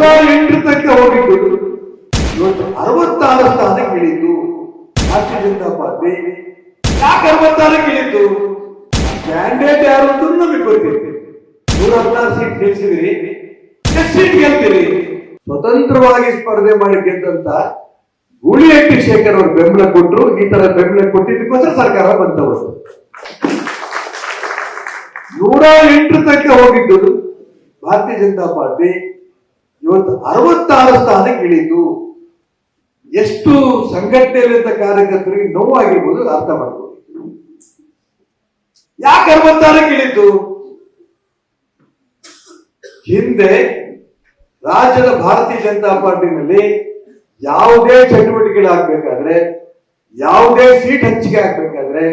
ನೂರ ಎಂಟು ತನಕ ಹೋಗಿದ್ದು. ಇವತ್ತು ಅರವತ್ತಾರು ಸ್ಥಾನಕ್ಕೆ ಇಳಿತು ಭಾರತೀಯ ಜನತಾ ಪಾರ್ಟಿ. ಯಾಕೆ ಅರವತ್ತಾರಕ್ಕೆ ಇಳಿತು ಕ್ಯಾಂಡಿಡೇಟ್ ಯಾರು ಅಂತ ನಮಗೆ ಗೊತ್ತಿತ್ತು ನೂರ ಹದಿನಾರು ಸೀಟ್ ಗೆಲ್ಸಿದಿರಿ. ಎಷ್ಟು ಸೀಟ್ ಗೆಲ್ತೀರಿ? ಸ್ವತಂತ್ರವಾಗಿ ಸ್ಪರ್ಧೆ ಮಾಡಿ ಗೆದ್ದಂತ ಎಟ್ಟಿ ಶೇಖರ್ ಅವರು ಬೆಂಬಲ ಕೊಟ್ಟರು ಈ ತರ ಬೆಂಬಲ ಕೊಟ್ಟಿದ್ದಕ್ಕೋಸ್ಕರ ಸರ್ಕಾರ ಬಂದವರು ನೂರ ಎಂಟು ತನಕ ಹೋಗಿದ್ದು. ಭಾರತೀಯ ಜನತಾ ಪಾರ್ಟಿ. ಇವತ್ತು ಅರವತ್ತಾರು ಸ್ಥಾನಕ್ಕೆ ಇಳಿತು ಎಷ್ಟು ಸಂಘಟನೆಯಲ್ಲಿದ್ದ ಕಾರ್ಯಕರ್ತರಿಗೆ ನೋವಾಗಿರ್ಬೋದು ಅರ್ಥ ಮಾಡ್ಬೋದು. ಯಾಕೆ ಅರವತ್ತಾರಕ್ಕೆ ಇಳಿತು ಹಿಂದೆ ರಾಜ್ಯದ ಭಾರತೀಯ ಜನತಾ ಪಾರ್ಟಿನಲ್ಲಿ ಯಾವುದೇ ಚಟುವಟಿಕೆಗಳಾಗಬೇಕಾದ್ರೆ, ಯಾವುದೇ ಸೀಟ್ ಹಂಚಿಕೆ ಆಗ್ಬೇಕಾದ್ರೆ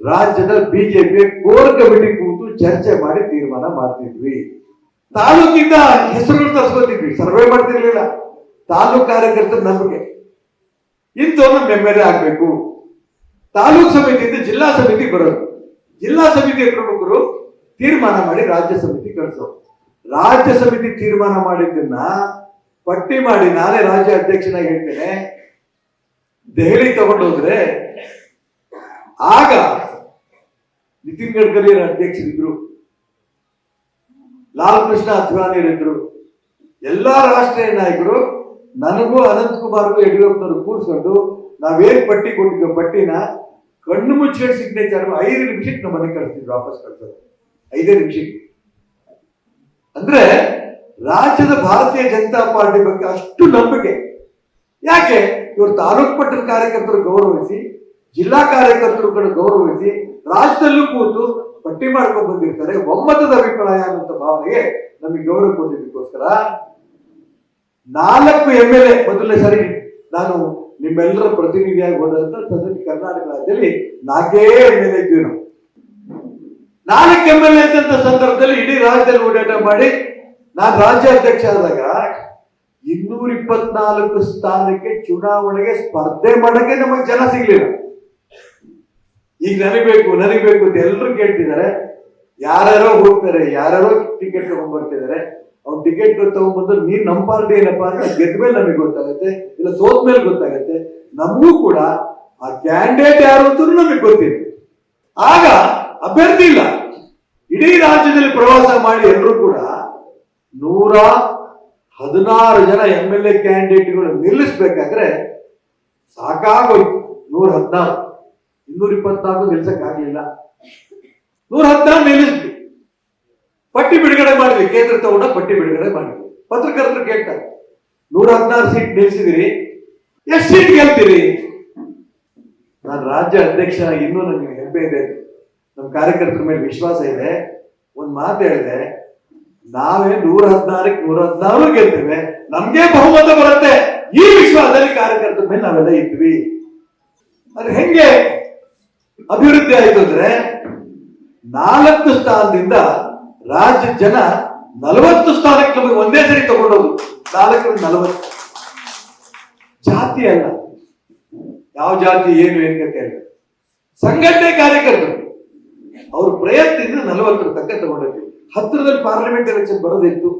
ರಾಜ್ಯದ ಬಿಜೆಪಿ ಕೋರ್ ಕಮಿಟಿ ಕೂತು ಚರ್ಚೆ ಮಾಡಿ ತೀರ್ಮಾನ ಮಾಡ್ತಿದ್ವಿ. ತಾಲೂಕಿಂದ ಹೆಸರು ತರಿಸ್ಕೊತಿದ್ವಿ. ಸರ್ವೆ ಮಾಡ್ತಿರ್ಲಿಲ್ಲ. ತಾಲೂಕು ಕಾರ್ಯಕರ್ತರು ನಮಗೆ. ಇಂಥವ್ರು ನಮ್ಮ ಎಂ ಎಲ್ ಎ ಆಗ್ಬೇಕು. ತಾಲೂಕು ಸಮಿತಿಯಿಂದ ಜಿಲ್ಲಾ ಸಮಿತಿ ಬರೋದು. ಜಿಲ್ಲಾ ಸಮಿತಿಯ ಪ್ರಮುಖರು ತೀರ್ಮಾನ ಮಾಡಿ ರಾಜ್ಯ ಸಮಿತಿ ಕಳಿಸೋರು ರಾಜ್ಯ ಸಮಿತಿ ತೀರ್ಮಾನ ಮಾಡಿದ್ದನ್ನ ಪಟ್ಟಿ ಮಾಡಿ ನಾನೇ ರಾಜ್ಯ ಅಧ್ಯಕ್ಷನಾಗಿ ಹೇಳ್ತೇನೆ. ದೆಹಲಿ ತಗೊಂಡೋದ್ರೆ ಆಗ ನಿತಿನ್ ಗಡ್ಕರಿ ಅಧ್ಯಕ್ಷರಿದ್ರು. ಲಾಲ್ ಕೃಷ್ಣ ಎಲ್ಲ ರಾಷ್ಟ್ರೀಯ ನಾಯಕರು, ನನಗೂ ಅನಂತ್ ಕುಮಾರ್ಗೂ ಯಡಿಯೂರಪ್ಪನವರು ಕೂರಿಸ್ಕೊಂಡು ನಾವೇನ್ ಪಟ್ಟಿ ಕೊಟ್ಟಿದ್ದ ಪಟ್ಟಿನ ಕಣ್ಣು ಮುಚ್ಚಿಕೊಂಡು ಸಿಗ್ನೇಚರ್ ಐದು ನಿಮಿಷಕ್ಕೆ ನಮ್ಮ ಮನೆಗೆ ಕಳಿಸ್ತಿದ್ರು ವಾಪಸ್ ಕಳ್ಸೋದು. ಐದೇ ನಿಮಿಷಕ್ಕೆ. ಅಂದ್ರೆ ರಾಜ್ಯದ ಭಾರತೀಯ ಜನತಾ ಪಾರ್ಟಿ ಬಗ್ಗೆ ಅಷ್ಟು ನಂಬಿಕೆ. ಯಾಕೆ? ಇವರು ತಾಲೂಕು ಮಟ್ಟದ ಕಾರ್ಯಕರ್ತರು ಗೌರವಿಸಿ, ಜಿಲ್ಲಾ ಕಾರ್ಯಕರ್ತರು ಕೂಡ ಗೌರವಿಸಿ, ರಾಜ್ಯದಲ್ಲೂ ಕೂತು ಪಟ್ಟಿ ಮಾಡ್ಕೊಂಡು ಬಂದಿರ್ತಾರೆ, ಒಮ್ಮತದ ಅಭಿಪ್ರಾಯ ಅನ್ನುವಂಥ ಭಾವನೆಗೆ ನಮಗೆ ಗೌರವ ಕೊಟ್ಟಿದ್ದಕ್ಕೋಸ್ಕರ ನಾಲ್ಕು ಎಂ ಎಲ್ ಎ ಮೊದಲನೇ ಸರಿ ನಾನು ನಿಮ್ಮೆಲ್ಲರ ಪ್ರತಿನಿಧಿಯಾಗಿ ಹೋದಂತ ಸದಸ್ಯ ಕರ್ನಾಟಕ ರಾಜ್ಯದಲ್ಲಿ ನಾಲ್ಕೇ ಎಂ ಎಲ್ ಎ ಇದ್ವಿ ನಾವು. ನಾಲ್ಕು ಎಂ ಎಲ್ ಎ ಇದ್ದಂತ ಸಂದರ್ಭದಲ್ಲಿ ಇಡೀ ರಾಜ್ಯದಲ್ಲಿ ಓಡಾಟ ಮಾಡಿ ನಾನು ರಾಜ್ಯಾಧ್ಯಕ್ಷ ಆದಾಗ ಇನ್ನೂರ ಇಪ್ಪತ್ನಾಲ್ಕು ಸ್ಥಾನಕ್ಕೆ ಚುನಾವಣೆಗೆ ಸ್ಪರ್ಧೆ ಮಾಡಕ್ಕೆ ನಮಗೆ ಜನ ಸಿಗ್ಲಿಲ್ಲ. ಈಗ ನನಗೆ ಬೇಕು ನನಗೆ ಬೇಕು ಅಂತ ಎಲ್ಲರೂ ಕೇಳ್ತಿದ್ದಾರೆ. ಯಾರ್ಯಾರೋ ಹೋಗ್ತಾರೆ, ಯಾರ್ಯಾರೋ ಟಿಕೆಟ್ ತಗೊಂಡ್ಬರ್ತಿದ್ದಾರೆ. ಅವ್ನು ಟಿಕೆಟ್ ತಗೊಂಡ್ಬಂದು ನೀನ್ ನಮ್ಮ ಪಾರ್ಟಿ ಏನಪ್ಪಾ ಅಂತ ಗೆದ್ದ ಮೇಲೆ ನಮಗೆ ಗೊತ್ತಾಗುತ್ತೆ, ಇಲ್ಲ ಸೋತ್ ಮೇಲೆ ಗೊತ್ತಾಗುತ್ತೆ. ನಮಗೂ ಕೂಡ ಆ ಕ್ಯಾಂಡಿಡೇಟ್ ಯಾರು ಅಂತ ನಮಗೆ ಗೊತ್ತಿದೆ ಆಗ ಅಭ್ಯರ್ಥಿ ಇಲ್ಲ. ಇಡೀ ರಾಜ್ಯದಲ್ಲಿ ಪ್ರವಾಸ ಮಾಡಿ ಎಲ್ಲರೂ ಕೂಡ ನೂರ ಹದಿನಾರು ಜನ ಎಂ ಎಲ್ ಎ ಕ್ಯಾಂಡಿಡೇಟ್ಗಳು ನಿಲ್ಲಿಸ್ಬೇಕಾದ್ರೆ ಸಾಕಾಗೋಯ್ತು ನೂರ ಹದಿನಾರು. ಇನ್ನೂರ ಇಪ್ಪತ್ನಾಲ್ಕು ನಿಲ್ಸಕ್ ಆಗ್ಲಿಲ್ಲ ನೂರ ಹದಿನಾರು ನಿಲ್ಲಿಸಿದ್ವಿ ಪಟ್ಟಿ ಬಿಡುಗಡೆ ಮಾಡಿದ್ವಿ. ಕೇಂದ್ರ ತಗೊಂಡ ಪಟ್ಟಿ ಬಿಡುಗಡೆ ಮಾಡಿದ್ವಿ. ಪತ್ರಕರ್ತರು ಕೇಳ್ತಾರೆ, ನೂರ ಹದಿನಾರು ಸೀಟ್ ನಿಲ್ಸಿದಿರಿ. ಎಷ್ಟು ಸೀಟ್ ಗೆಲ್ತೀರಿ? ನಾನು ರಾಜ್ಯ ಅಧ್ಯಕ್ಷ ಇನ್ನೂ ನನಗೆ ಹೆಮ್ಮೆ ಇದೆ. ನಮ್ಮ ಕಾರ್ಯಕರ್ತರ ಮೇಲೆ ವಿಶ್ವಾಸ ಇದೆ. ಒಂದು ಮಾತು ಹೇಳಿದೆ, ನಾವೇ ನೂರ ಹದಿನಾರಕ್ಕೆ ನೂರ ಹದಿನಾರು ಗೆಲ್ತೇವೆ. ನಮ್ಗೆ ಬಹುಮತ ಬರುತ್ತೆ. ಈ ವಿಶ್ವಾಸದಲ್ಲಿ ಕಾರ್ಯಕರ್ತರ ಮೇಲೆ ನಾವೆಲ್ಲ ಇದ್ವಿ. ಅದು ಹೆಂಗೆ? ಅಭಿವೃದ್ಧಿ ಆಯ್ತು ಅಂದ್ರೆ ನಾಲ್ಕು ಸ್ಥಾನದಿಂದ ರಾಜ್ಯ ಜನ ನಲವತ್ತು ಸ್ಥಾನಕ್ಕೆ ನಮಗೆ ಒಂದೇ ಸರಿ ತಗೊಂಡೋದು ನಾಲ್ಕರಿಂದ ನಲವತ್ತು. ಜಾತಿ ಅಲ್ಲ. ಯಾವ ಜಾತಿ, ಏನು ಏನು ಕತೆ ಅಲ್ಲ ಸಂಘಟನೆ ಕಾರ್ಯಕರ್ತರು, ಅವ್ರ ಪ್ರಯತ್ನದಿಂದ ನಲವತ್ತರ ತಕ್ಕ ತಗೊಂಡಿದ್ವಿ ಹತ್ತಿರದಲ್ಲಿ ಪಾರ್ಲಿಮೆಂಟ್ ಎಲೆಕ್ಷನ್ ಬರೋದಿತ್ತು